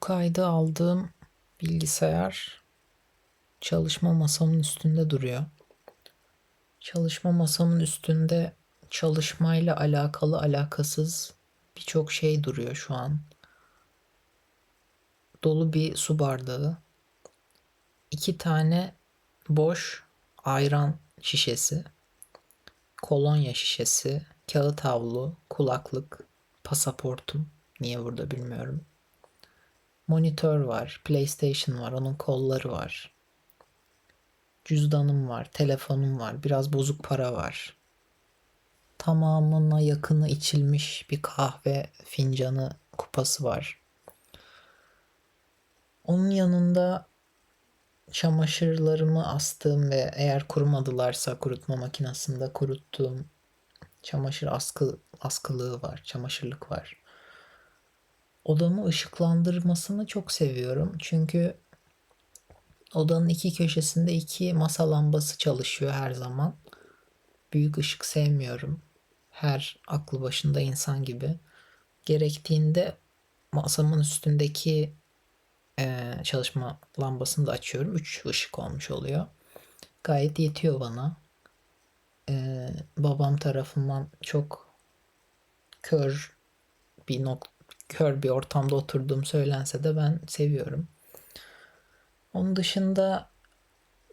Bu kaydı aldığım bilgisayar çalışma masamın üstünde duruyor. Çalışma masamın üstünde çalışmayla alakalı alakasız birçok şey duruyor şu an. Dolu bir su bardağı. iki tane boş ayran şişesi. Kolonya şişesi. Kağıt havlu. Kulaklık. Pasaportum. Niye burada bilmiyorum. Monitör var. PlayStation var. Onun kolları var. Cüzdanım var. Telefonum var. Biraz bozuk para var. Tamamına yakını içilmiş bir kahve fincanı kupası var. Onun yanında çamaşırlarımı astığım ve eğer kurumadılarsa kurutma makinesinde kuruttuğum çamaşır askı askılığı var, çamaşırlık var. Odamı ışıklandırmasını çok seviyorum. Çünkü odanın iki köşesinde iki masa lambası çalışıyor her zaman. Büyük ışık sevmiyorum. Her aklı başında insan gibi. Gerektiğinde masamın üstündeki eee, çalışma lambasını da açıyorum. Üç ışık olmuş oluyor. Gayet yetiyor bana. Eee, babam tarafından çok kör bir nok kör bir ortamda oturduğum söylense de ben seviyorum. Onun dışında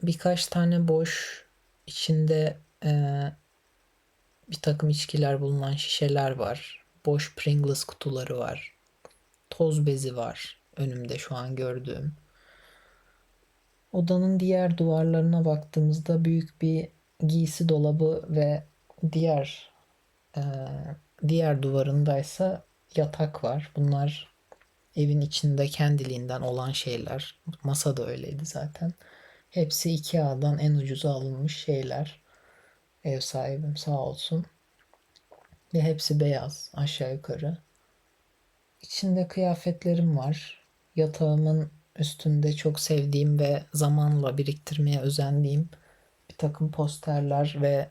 birkaç tane boş içinde eee, bir takım içkiler bulunan şişeler var. Boş Pringles kutuları var. Toz bezi var önümde şu an gördüğüm. Odanın diğer duvarlarına baktığımızda büyük bir giysi dolabı ve diğer eee, diğer duvarındaysa yatak var. Bunlar evin içinde kendiliğinden olan şeyler. Masa da öyleydi zaten. Hepsi Ikea'dan en ucuza alınmış şeyler. Ev sahibim sağ olsun. Ve hepsi beyaz aşağı yukarı. İçinde kıyafetlerim var. Yatağımın üstünde çok sevdiğim ve zamanla biriktirmeye özendiğim bir takım posterler ve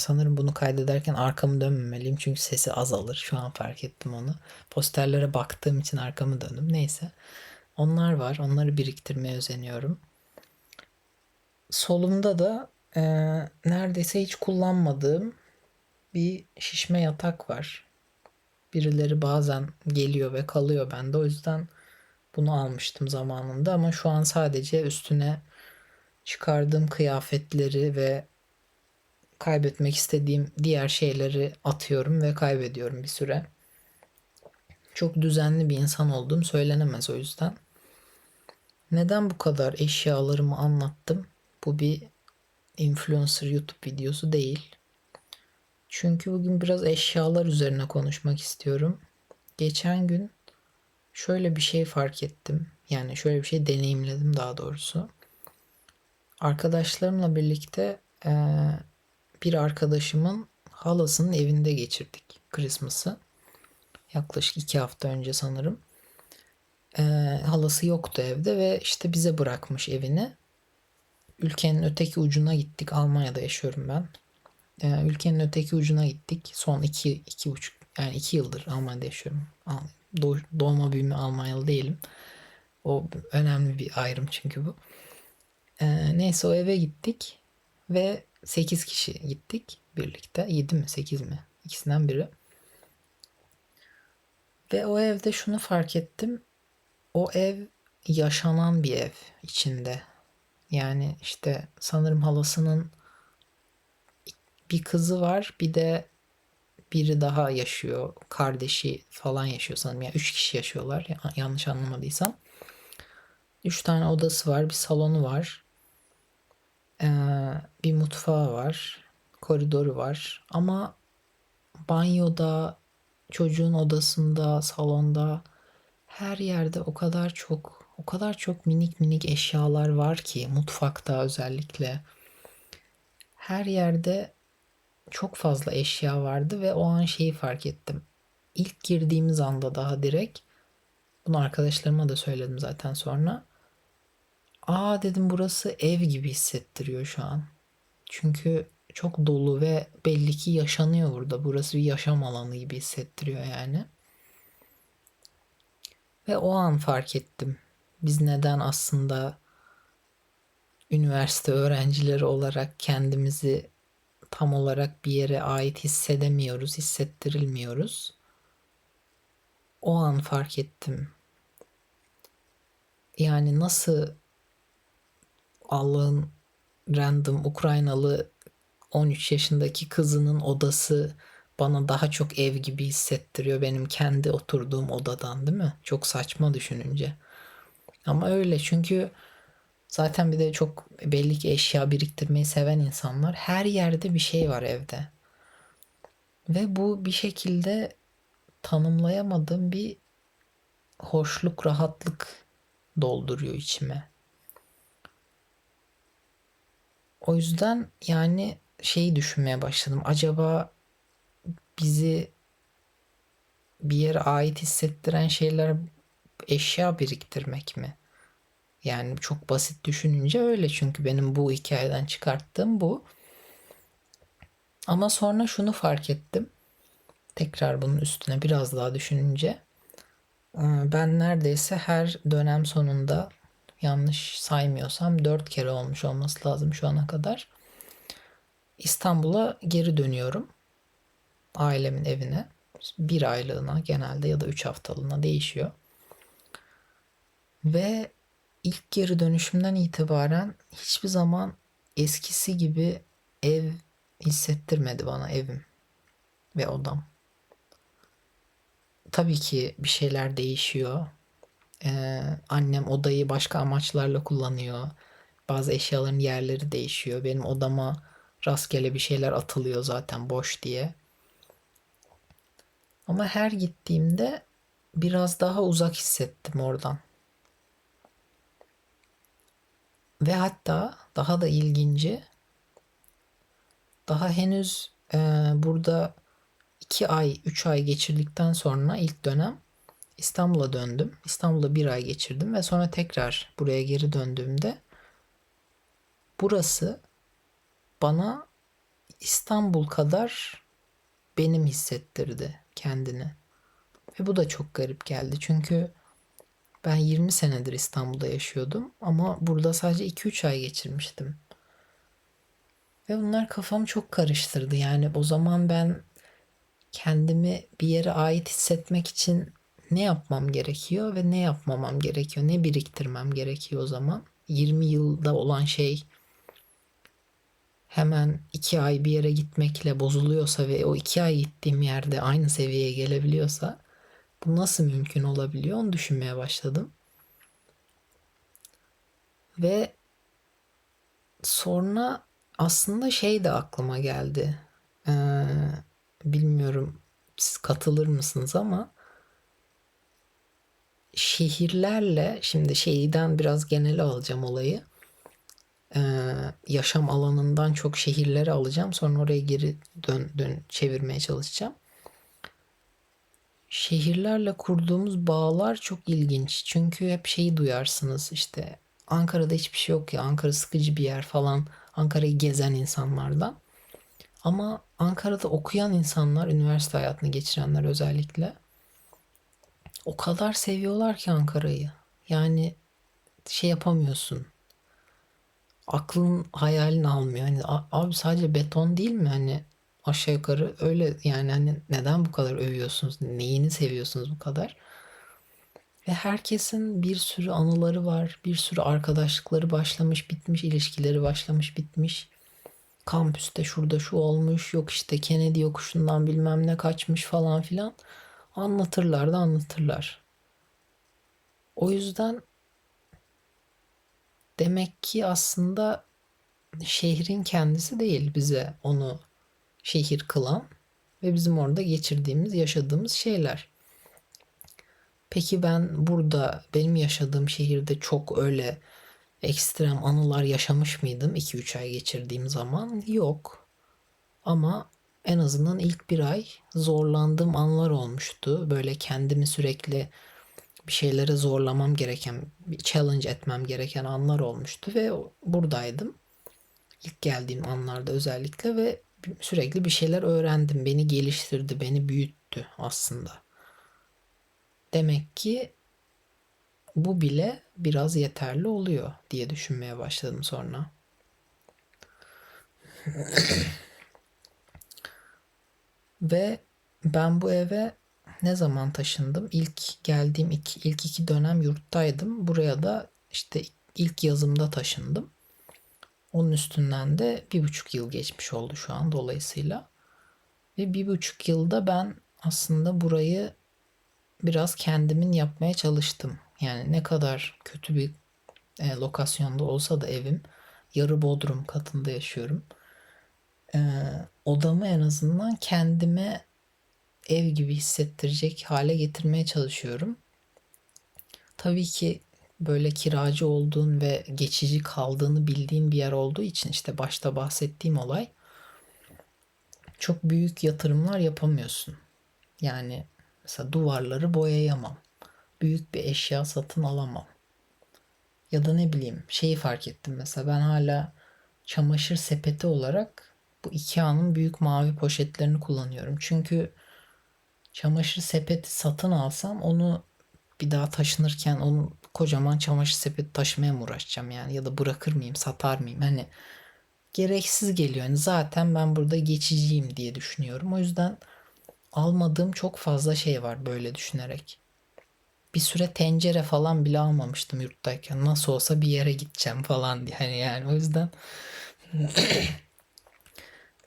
sanırım bunu kaydederken arkamı dönmemeliyim çünkü sesi azalır. Şu an fark ettim onu. Posterlere baktığım için arkamı döndüm. Neyse. Onlar var. Onları biriktirmeye özeniyorum. Solumda da eee, neredeyse hiç kullanmadığım bir şişme yatak var. Birileri bazen geliyor ve kalıyor bende. O yüzden bunu almıştım zamanında ama şu an sadece üstüne çıkardığım kıyafetleri ve kaybetmek istediğim diğer şeyleri atıyorum ve kaybediyorum bir süre. Çok düzenli bir insan olduğum söylenemez o yüzden. Neden bu kadar eşyalarımı anlattım? Bu bir influencer YouTube videosu değil. Çünkü bugün biraz eşyalar üzerine konuşmak istiyorum. Geçen gün şöyle bir şey fark ettim. Yani şöyle bir şey deneyimledim daha doğrusu. Arkadaşlarımla birlikte eee, bir arkadaşımın halasının evinde geçirdik Christmas'ı. Yaklaşık iki hafta önce sanırım. Eee, halası yoktu evde ve işte bize bırakmış evini. Ülkenin öteki ucuna gittik. Almanya'da yaşıyorum ben. Eee, ülkenin öteki ucuna gittik. Son iki, iki buçuk yani iki yıldır Almanya'da yaşıyorum. Doğma büyüme Almanyalı değilim. O önemli bir ayrım çünkü bu. Eee, neyse o eve gittik ve 8 kişi gittik birlikte. 7 mi 8 mi? İkisinden biri. Ve o evde şunu fark ettim. O ev yaşanan bir ev içinde. Yani işte sanırım halasının bir kızı var bir de biri daha yaşıyor. Kardeşi falan yaşıyor sanırım. Yani 3 kişi yaşıyorlar ya- yanlış anlamadıysam. 3 tane odası var, bir salonu var. Ee, bir mutfağı var, koridoru var. Ama banyoda, çocuğun odasında, salonda her yerde o kadar çok, o kadar çok minik minik eşyalar var ki mutfakta özellikle. Her yerde çok fazla eşya vardı ve o an şeyi fark ettim. İlk girdiğimiz anda daha direkt bunu arkadaşlarıma da söyledim zaten sonra. Aa dedim burası ev gibi hissettiriyor şu an. Çünkü çok dolu ve belli ki yaşanıyor burada. Burası bir yaşam alanı gibi hissettiriyor yani. Ve o an fark ettim. Biz neden aslında üniversite öğrencileri olarak kendimizi tam olarak bir yere ait hissedemiyoruz, hissettirilmiyoruz. O an fark ettim. Yani nasıl Allah'ın random Ukraynalı 13 yaşındaki kızının odası bana daha çok ev gibi hissettiriyor benim kendi oturduğum odadan değil mi? Çok saçma düşününce. Ama öyle çünkü zaten bir de çok belli ki eşya biriktirmeyi seven insanlar her yerde bir şey var evde. Ve bu bir şekilde tanımlayamadığım bir hoşluk, rahatlık dolduruyor içime. O yüzden yani şeyi düşünmeye başladım. Acaba bizi bir yere ait hissettiren şeyler eşya biriktirmek mi? Yani çok basit düşününce öyle çünkü benim bu hikayeden çıkarttığım bu. Ama sonra şunu fark ettim. Tekrar bunun üstüne biraz daha düşününce e, ben neredeyse her dönem sonunda yanlış saymıyorsam dört kere olmuş olması lazım şu ana kadar. İstanbul'a geri dönüyorum. Ailemin evine. Bir aylığına genelde ya da üç haftalığına değişiyor. Ve ilk geri dönüşümden itibaren hiçbir zaman eskisi gibi ev hissettirmedi bana evim ve odam. Tabii ki bir şeyler değişiyor. Ee, annem odayı başka amaçlarla kullanıyor. Bazı eşyaların yerleri değişiyor. Benim odama rastgele bir şeyler atılıyor zaten boş diye. Ama her gittiğimde biraz daha uzak hissettim oradan. Ve hatta daha da ilginci daha henüz e, burada 2 ay 3 ay geçirdikten sonra ilk dönem İstanbul'a döndüm. İstanbul'da bir ay geçirdim ve sonra tekrar buraya geri döndüğümde burası bana İstanbul kadar benim hissettirdi kendini. Ve bu da çok garip geldi. Çünkü ben 20 senedir İstanbul'da yaşıyordum ama burada sadece 2-3 ay geçirmiştim. Ve bunlar kafamı çok karıştırdı. Yani o zaman ben kendimi bir yere ait hissetmek için ne yapmam gerekiyor ve ne yapmamam gerekiyor? Ne biriktirmem gerekiyor o zaman? 20 yılda olan şey hemen 2 ay bir yere gitmekle bozuluyorsa ve o 2 ay gittiğim yerde aynı seviyeye gelebiliyorsa bu nasıl mümkün olabiliyor onu düşünmeye başladım. Ve sonra aslında şey de aklıma geldi. Ee, bilmiyorum siz katılır mısınız ama şehirlerle şimdi şeyden biraz genel alacağım olayı. Ee, yaşam alanından çok şehirlere alacağım. Sonra oraya geri dön, dön çevirmeye çalışacağım. Şehirlerle kurduğumuz bağlar çok ilginç. Çünkü hep şeyi duyarsınız işte Ankara'da hiçbir şey yok ya Ankara sıkıcı bir yer falan. Ankara'yı gezen insanlardan. Ama Ankara'da okuyan insanlar, üniversite hayatını geçirenler özellikle o kadar seviyorlar ki Ankara'yı. Yani şey yapamıyorsun. Aklın hayalin almıyor. Hani abi sadece beton değil mi? Hani aşağı yukarı öyle yani hani neden bu kadar övüyorsunuz? Neyini seviyorsunuz bu kadar? Ve herkesin bir sürü anıları var. Bir sürü arkadaşlıkları başlamış, bitmiş, ilişkileri başlamış, bitmiş. Kampüste şurada şu olmuş, yok işte Kennedy yokuşundan bilmem ne kaçmış falan filan. Anlatırlar da anlatırlar. O yüzden demek ki aslında şehrin kendisi değil bize onu şehir kılan ve bizim orada geçirdiğimiz, yaşadığımız şeyler. Peki ben burada benim yaşadığım şehirde çok öyle ekstrem anılar yaşamış mıydım 2-3 ay geçirdiğim zaman? Yok. Ama en azından ilk bir ay zorlandığım anlar olmuştu. Böyle kendimi sürekli bir şeylere zorlamam gereken, bir challenge etmem gereken anlar olmuştu ve buradaydım. İlk geldiğim anlarda özellikle ve sürekli bir şeyler öğrendim. Beni geliştirdi, beni büyüttü aslında. Demek ki bu bile biraz yeterli oluyor diye düşünmeye başladım sonra. Ve ben bu eve ne zaman taşındım? İlk geldiğim iki, ilk iki dönem yurttaydım. Buraya da işte ilk yazımda taşındım. Onun üstünden de bir buçuk yıl geçmiş oldu şu an dolayısıyla. Ve bir buçuk yılda ben aslında burayı biraz kendimin yapmaya çalıştım. Yani ne kadar kötü bir e, lokasyonda olsa da evim yarı bodrum katında yaşıyorum. E, odamı en azından kendime ev gibi hissettirecek hale getirmeye çalışıyorum. Tabii ki böyle kiracı olduğun ve geçici kaldığını bildiğin bir yer olduğu için işte başta bahsettiğim olay çok büyük yatırımlar yapamıyorsun. Yani mesela duvarları boyayamam. Büyük bir eşya satın alamam. Ya da ne bileyim şeyi fark ettim mesela ben hala çamaşır sepeti olarak bu Ikea'nın büyük mavi poşetlerini kullanıyorum. Çünkü çamaşır sepeti satın alsam onu bir daha taşınırken onu kocaman çamaşır sepeti taşımaya mı uğraşacağım yani ya da bırakır mıyım satar mıyım hani gereksiz geliyor. Yani zaten ben burada geçiciyim diye düşünüyorum. O yüzden almadığım çok fazla şey var böyle düşünerek. Bir süre tencere falan bile almamıştım yurttayken. Nasıl olsa bir yere gideceğim falan diye. Hani yani o yüzden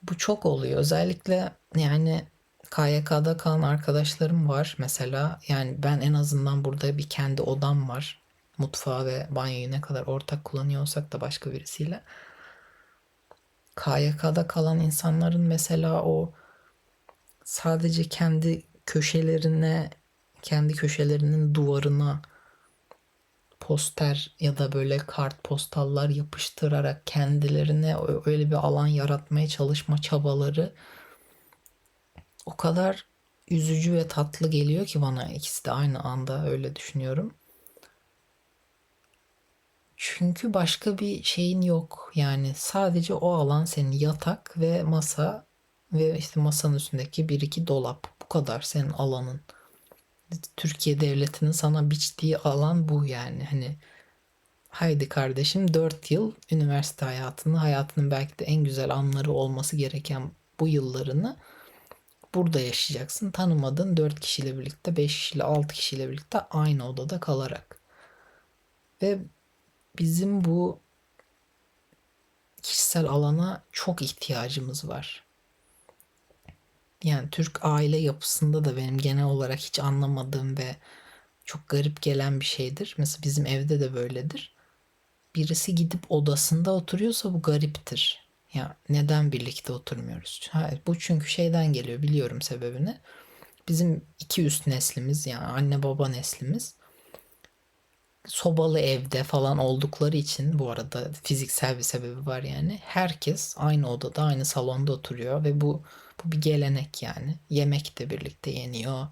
bu çok oluyor. Özellikle yani KYK'da kalan arkadaşlarım var mesela. Yani ben en azından burada bir kendi odam var. Mutfağı ve banyoyu ne kadar ortak kullanıyor olsak da başka birisiyle. KYK'da kalan insanların mesela o sadece kendi köşelerine, kendi köşelerinin duvarına poster ya da böyle kart postallar yapıştırarak kendilerine öyle bir alan yaratmaya çalışma çabaları o kadar üzücü ve tatlı geliyor ki bana ikisi de aynı anda öyle düşünüyorum. Çünkü başka bir şeyin yok. Yani sadece o alan senin yatak ve masa ve işte masanın üstündeki bir iki dolap. Bu kadar senin alanın. Türkiye devletinin sana biçtiği alan bu yani. Hani haydi kardeşim 4 yıl üniversite hayatını, hayatının belki de en güzel anları olması gereken bu yıllarını burada yaşayacaksın. Tanımadığın 4 kişiyle birlikte, 5 kişiyle, 6 kişiyle birlikte aynı odada kalarak. Ve bizim bu kişisel alana çok ihtiyacımız var. Yani Türk aile yapısında da benim genel olarak hiç anlamadığım ve çok garip gelen bir şeydir. Mesela bizim evde de böyledir. Birisi gidip odasında oturuyorsa bu gariptir. Ya neden birlikte oturmuyoruz? Ha, bu çünkü şeyden geliyor biliyorum sebebini. Bizim iki üst neslimiz yani anne baba neslimiz sobalı evde falan oldukları için bu arada fiziksel bir sebebi var yani. Herkes aynı odada, aynı salonda oturuyor ve bu bu bir gelenek yani. Yemek de birlikte yeniyor.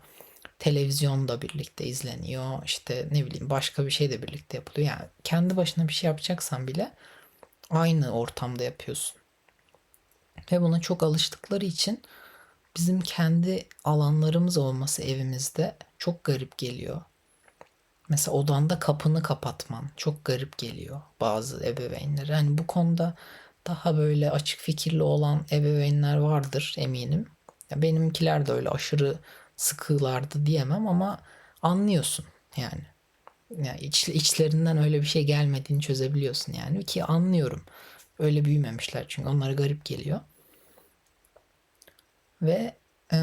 Televizyon da birlikte izleniyor. İşte ne bileyim başka bir şey de birlikte yapılıyor. Yani kendi başına bir şey yapacaksan bile aynı ortamda yapıyorsun. Ve buna çok alıştıkları için bizim kendi alanlarımız olması evimizde çok garip geliyor. Mesela odanda kapını kapatman çok garip geliyor bazı ebeveynlere. Hani bu konuda daha böyle açık fikirli olan ebeveynler vardır eminim. Ya benimkiler de öyle aşırı sıkılardı diyemem ama anlıyorsun yani. Yani iç, içlerinden öyle bir şey gelmediğini çözebiliyorsun yani ki anlıyorum. Öyle büyümemişler çünkü onlara garip geliyor. Ve ee,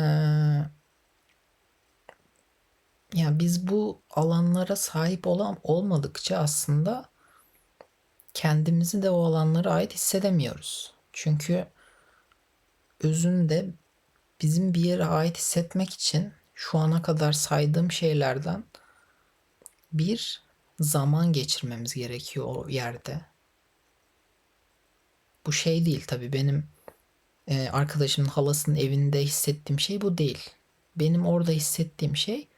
yani biz bu alanlara sahip olan olmadıkça aslında kendimizi de o alanlara ait hissedemiyoruz. Çünkü özünde bizim bir yere ait hissetmek için şu ana kadar saydığım şeylerden bir zaman geçirmemiz gerekiyor o yerde. Bu şey değil tabii benim arkadaşımın halasının evinde hissettiğim şey bu değil. Benim orada hissettiğim şey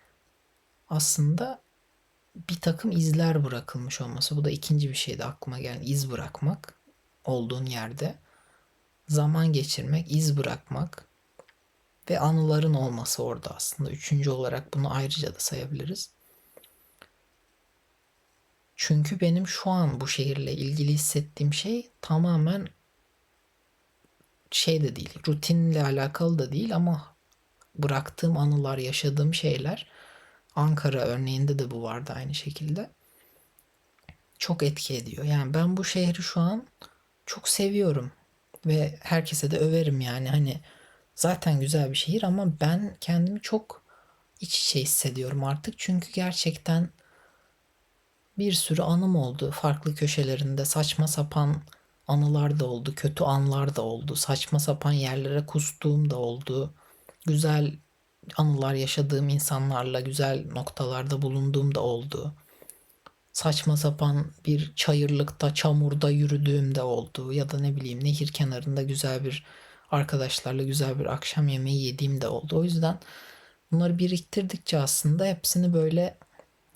aslında bir takım izler bırakılmış olması. Bu da ikinci bir şeydi aklıma gelen iz bırakmak olduğun yerde. Zaman geçirmek, iz bırakmak ve anıların olması orada aslında. Üçüncü olarak bunu ayrıca da sayabiliriz. Çünkü benim şu an bu şehirle ilgili hissettiğim şey tamamen şey de değil, rutinle alakalı da değil ama bıraktığım anılar, yaşadığım şeyler Ankara örneğinde de bu vardı aynı şekilde. Çok etki ediyor. Yani ben bu şehri şu an çok seviyorum ve herkese de överim yani. Hani zaten güzel bir şehir ama ben kendimi çok iç içe hissediyorum artık. Çünkü gerçekten bir sürü anım oldu. Farklı köşelerinde saçma sapan anılar da oldu, kötü anlar da oldu, saçma sapan yerlere kustuğum da oldu, güzel anılar yaşadığım insanlarla güzel noktalarda bulunduğum da oldu. Saçma sapan bir çayırlıkta, çamurda yürüdüğüm de oldu ya da ne bileyim nehir kenarında güzel bir arkadaşlarla güzel bir akşam yemeği yediğim de oldu. O yüzden bunları biriktirdikçe aslında hepsini böyle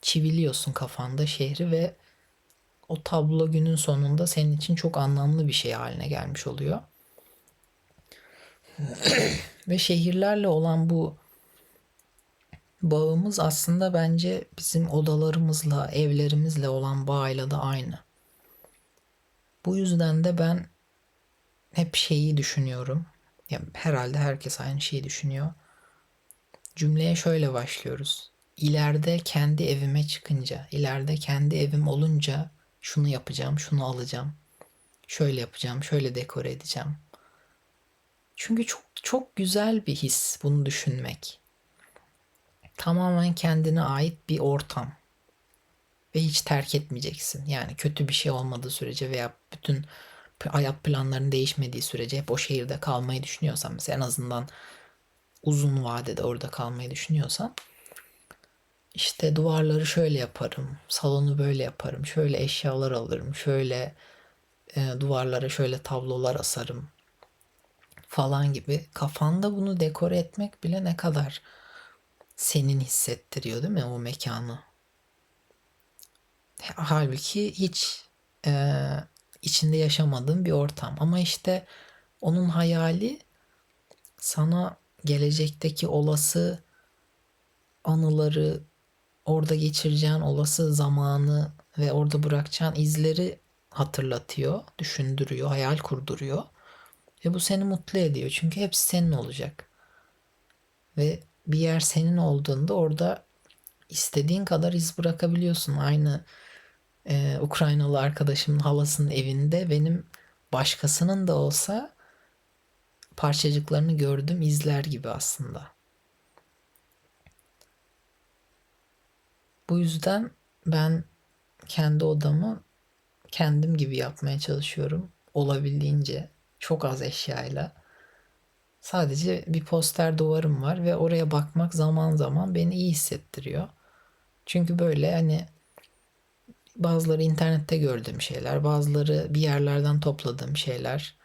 çiviliyorsun kafanda şehri ve o tablo günün sonunda senin için çok anlamlı bir şey haline gelmiş oluyor. ve şehirlerle olan bu bağımız aslında bence bizim odalarımızla, evlerimizle olan bağıyla da aynı. Bu yüzden de ben hep şeyi düşünüyorum. Ya herhalde herkes aynı şeyi düşünüyor. Cümleye şöyle başlıyoruz. İleride kendi evime çıkınca, ileride kendi evim olunca şunu yapacağım, şunu alacağım. Şöyle yapacağım, şöyle dekore edeceğim. Çünkü çok çok güzel bir his bunu düşünmek. Tamamen kendine ait bir ortam. Ve hiç terk etmeyeceksin. Yani kötü bir şey olmadığı sürece veya bütün hayat planların değişmediği sürece hep o şehirde kalmayı düşünüyorsan mesela en azından uzun vadede orada kalmayı düşünüyorsan işte duvarları şöyle yaparım, salonu böyle yaparım, şöyle eşyalar alırım, şöyle e, duvarlara şöyle tablolar asarım falan gibi kafanda bunu dekore etmek bile ne kadar senin hissettiriyor değil mi o mekanı? Halbuki hiç e, içinde yaşamadığın bir ortam. Ama işte onun hayali sana gelecekteki olası anıları, orada geçireceğin olası zamanı ve orada bırakacağın izleri hatırlatıyor, düşündürüyor, hayal kurduruyor. Ve bu seni mutlu ediyor. Çünkü hepsi senin olacak. Ve bir yer senin olduğunda orada istediğin kadar iz bırakabiliyorsun. Aynı e, Ukraynalı arkadaşımın halasının evinde benim başkasının da olsa parçacıklarını gördüm izler gibi aslında. Bu yüzden ben kendi odamı kendim gibi yapmaya çalışıyorum. Olabildiğince çok az eşyayla. Sadece bir poster duvarım var ve oraya bakmak zaman zaman beni iyi hissettiriyor. Çünkü böyle hani bazıları internette gördüğüm şeyler, bazıları bir yerlerden topladığım şeyler.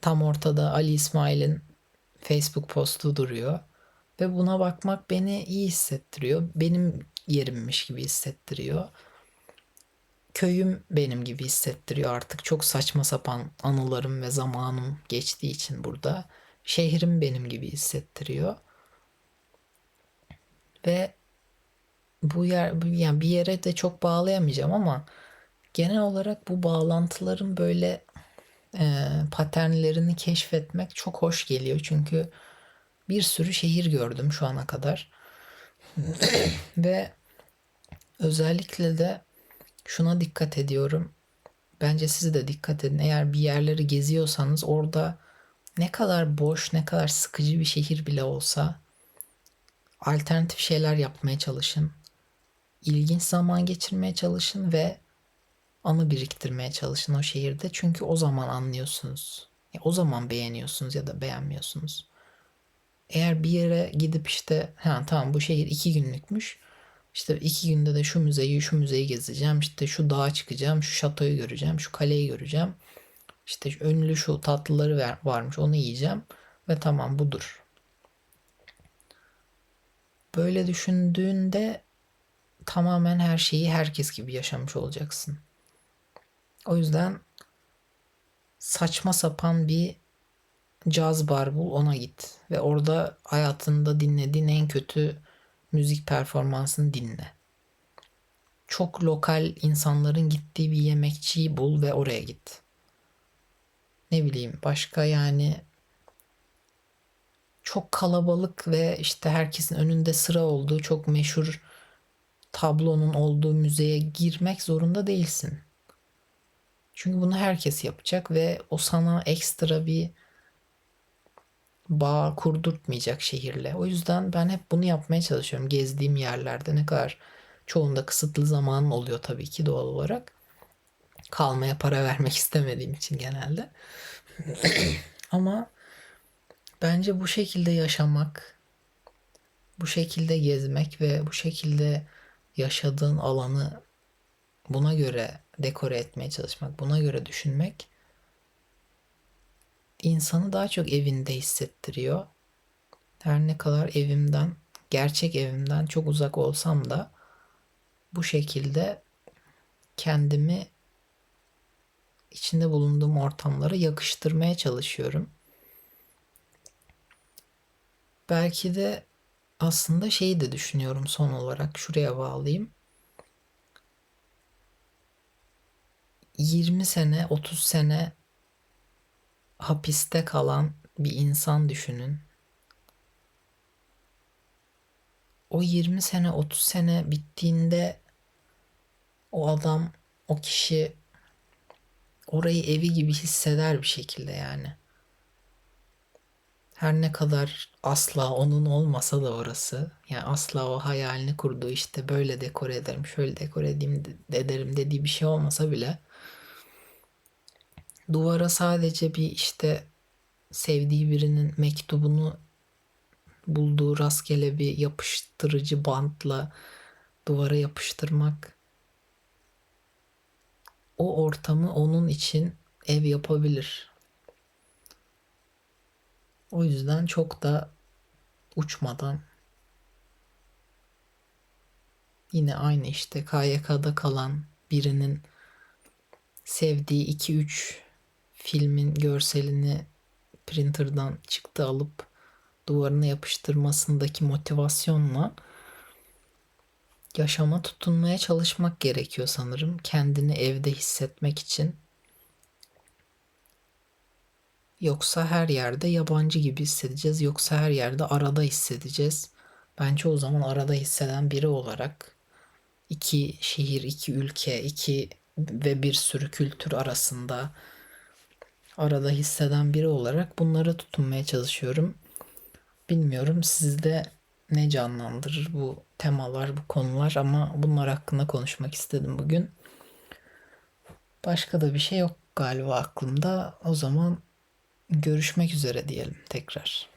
Tam ortada Ali İsmail'in Facebook postu duruyor. Ve buna bakmak beni iyi hissettiriyor. Benim yerimmiş gibi hissettiriyor. Köyüm benim gibi hissettiriyor artık. Çok saçma sapan anılarım ve zamanım geçtiği için burada. Şehrim benim gibi hissettiriyor. Ve bu yer yani bir yere de çok bağlayamayacağım ama genel olarak bu bağlantıların böyle e, paternlerini keşfetmek çok hoş geliyor. Çünkü bir sürü şehir gördüm şu ana kadar. Ve özellikle de şuna dikkat ediyorum. Bence siz de dikkat edin. Eğer bir yerleri geziyorsanız orada ne kadar boş, ne kadar sıkıcı bir şehir bile olsa alternatif şeyler yapmaya çalışın ilginç zaman geçirmeye çalışın ve anı biriktirmeye çalışın o şehirde. Çünkü o zaman anlıyorsunuz. Ya o zaman beğeniyorsunuz ya da beğenmiyorsunuz. Eğer bir yere gidip işte ha tamam bu şehir iki günlükmüş. İşte iki günde de şu müzeyi şu müzeyi gezeceğim. İşte şu dağa çıkacağım. Şu şatoyu göreceğim. Şu kaleyi göreceğim. İşte önlü şu tatlıları varmış onu yiyeceğim. Ve tamam budur. Böyle düşündüğünde tamamen her şeyi herkes gibi yaşamış olacaksın. O yüzden saçma sapan bir caz bar bul ona git ve orada hayatında dinlediğin en kötü müzik performansını dinle. çok lokal insanların gittiği bir yemekçiyi bul ve oraya git. Ne bileyim başka yani çok kalabalık ve işte herkesin önünde sıra olduğu çok meşhur tablonun olduğu müzeye girmek zorunda değilsin. Çünkü bunu herkes yapacak ve o sana ekstra bir bağ kurdurtmayacak şehirle. O yüzden ben hep bunu yapmaya çalışıyorum gezdiğim yerlerde. Ne kadar çoğunda kısıtlı zamanım oluyor tabii ki doğal olarak. Kalmaya para vermek istemediğim için genelde. Ama bence bu şekilde yaşamak, bu şekilde gezmek ve bu şekilde yaşadığın alanı buna göre dekore etmeye çalışmak, buna göre düşünmek insanı daha çok evinde hissettiriyor. Her ne kadar evimden, gerçek evimden çok uzak olsam da bu şekilde kendimi içinde bulunduğum ortamlara yakıştırmaya çalışıyorum. Belki de aslında şeyi de düşünüyorum son olarak şuraya bağlayayım. 20 sene, 30 sene hapiste kalan bir insan düşünün. O 20 sene, 30 sene bittiğinde o adam, o kişi orayı evi gibi hisseder bir şekilde yani. Her ne kadar asla onun olmasa da orası, yani asla o hayalini kurduğu işte böyle dekore ederim, şöyle dekore edeyim de ederim dediği bir şey olmasa bile duvara sadece bir işte sevdiği birinin mektubunu bulduğu rastgele bir yapıştırıcı bantla duvara yapıştırmak o ortamı onun için ev yapabilir. O yüzden çok da uçmadan yine aynı işte KYK'da kalan birinin sevdiği 2-3 filmin görselini printer'dan çıktı alıp duvarına yapıştırmasındaki motivasyonla yaşama tutunmaya çalışmak gerekiyor sanırım. Kendini evde hissetmek için. Yoksa her yerde yabancı gibi hissedeceğiz. Yoksa her yerde arada hissedeceğiz. Ben çoğu zaman arada hisseden biri olarak iki şehir, iki ülke, iki ve bir sürü kültür arasında arada hisseden biri olarak bunlara tutunmaya çalışıyorum. Bilmiyorum sizde ne canlandırır bu temalar, bu konular ama bunlar hakkında konuşmak istedim bugün. Başka da bir şey yok galiba aklımda. O zaman görüşmek üzere diyelim tekrar.